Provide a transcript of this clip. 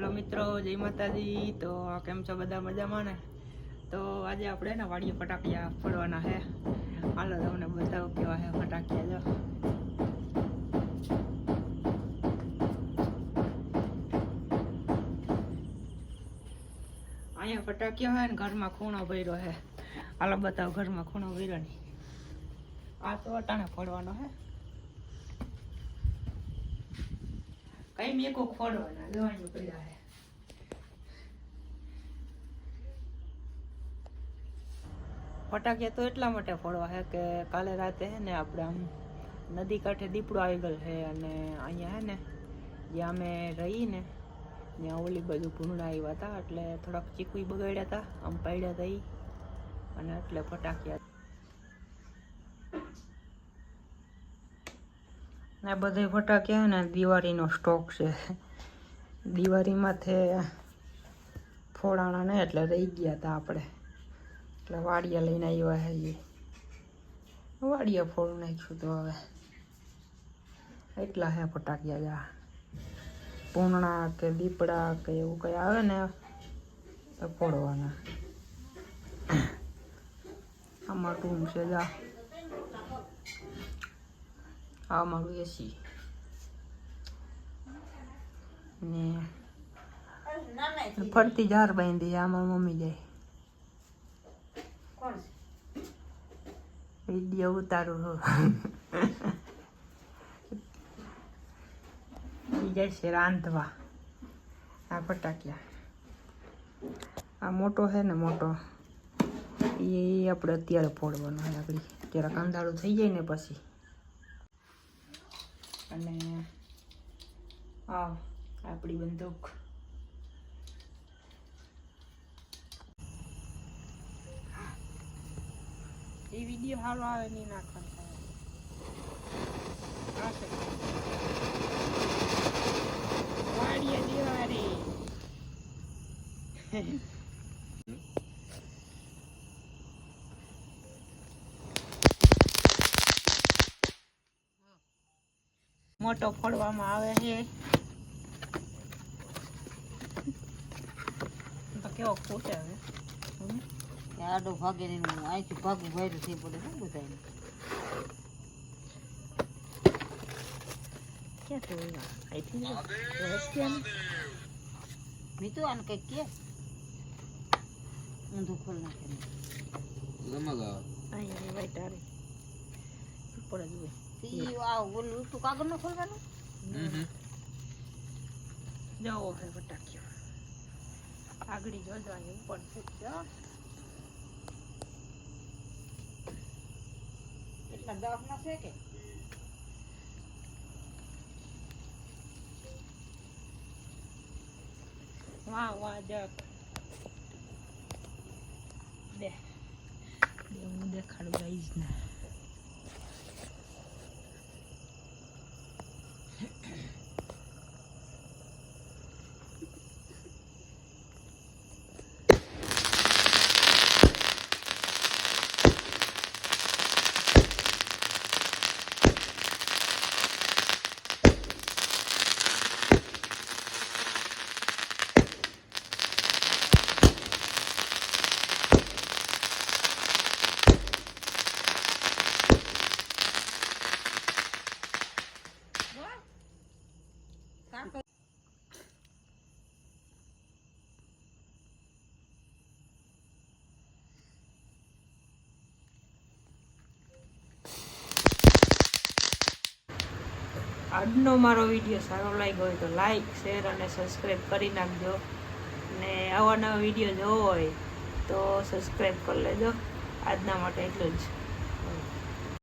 Hello મિત્રો, જય માતાજી. તો કેમ છો બધા મજામાં ને? તો આજે આપણે ને વાડીએ ફટાકિયા ફોડવાના છે હાલો તમને બતાવું કેવા છે ફટાકિયા જો. અહીંયા ફટાકિયો હોય ને ઘરમાં ખૂણો ભર્યો છે હાલો બતાવો ઘરમાં ખૂણો ભર્યો નહીં આ તો અટાણે ફોડવાનો હે. કઈ હે. ફટાકિયા તો એટલા માટે ફોડવા છે કે કાલે રાતે હે ને આપણે આમ નદી કાંઠે દીપડો આવી ગયેલ છે અને અહીંયા હે ને જ્યાં અમે રહી ને ત્યાં ઓલી બાજુ ભૂંડા આવ્યા હતા એટલે થોડાક ચીકુઈ બગાડ્યા હતા આમ પાડ્યા હતા એ અને એટલે ફટાકિયા ને બધા ફટાક્યા હે ને? દિવાળીનો સ્ટોક છે. દિવાળીમાં થે ફોડાણા ને એટલે રહી ગયા હતા આપણે. એટલે વાડિયા લઈને આવ્યા હે વાડિયા ફોડું નાખ્યું તો હવે. એટલા હે ફટાક્યા જા પૂર્ણા કે દીપડા કે એવું કંઈ આવે ને તો ફોડવાના આમાં રૂમ છે, જા. આ મારું એસી ને ફરતી જાર બાંધી આમાં મમ્મી જાય વીડિયો ઉતારું છું ઈ જાય છે રાંધવા આ ફટાકિયા આ મોટો છે ને મોટો એ આપણે અત્યારે ફોડવાનો છે આગળ જરા કાંદાળું થઈ જાય ને પછી અને આ આપણી બંદૂક. એ વીડિયો સારો આવે નહીં નાખવાનો. વાડિયા મોટો ફોડવામાં આવે છે. તો કેવો ફૂટે હવે આડો ભાગે અહીંથી ભાગું ભર્યું થઈ પડે શું બધાને ક્યાં તો એવા? અહીંથી રસ્તિયાને મીઠું આને કંઈક કે? ઊંધું ખોલ નાખે. અહીંયા વાઈટ આરે ઉપર જ હોય. ઈ આ ઓલું તું કાગળ ન ખોલવાનું? જાઓ હે ફટાક્યો આગળી જોજો ઉપર ફૂટજો એટલા દસ ના છે કે? વાહ વાહ જક દે દે હું દેખાડું ગાઈઝ ને આજનો મારો વીડિયો સારો લાગ્યો હોય તો લાઈક શેર અને સબસ્ક્રાઈબ કરી નાખજો. ને આવા નવા વીડિયો જોવો હોય તો સબસ્ક્રાઈબ કરી લેજો. આજના માટે એટલું જ.